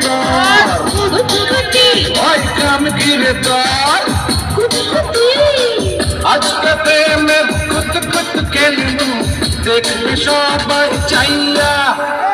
गिरफ़्तार। अष्टम गिरफ़्तार अष्टते में खुद खुद के लिए देख शोभा चाहिए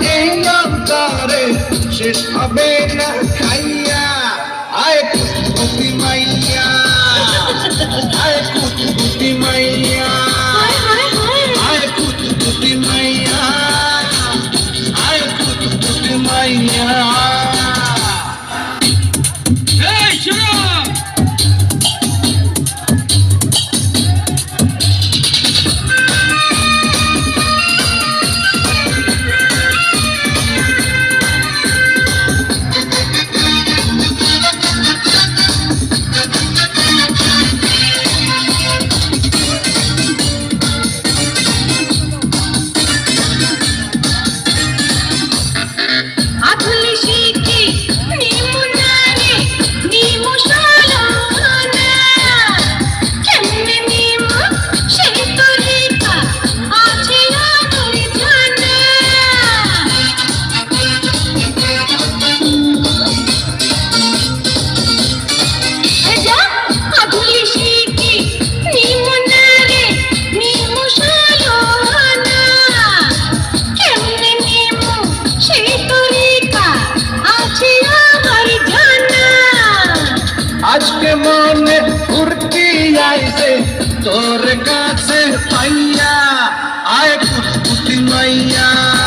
এই অন্তরে শেষ হবে না খাইয়া। আয় কুতকুতি মাইয়া। আয় কুতকুতি মাইয়া। আয় কুতকুতি মাইয়া। আয় কুতকুতি মাইয়া। মনে ফুর্তি আইছে তোর কাছে পাইয়া আয় ফুটফুটি মাইয়া।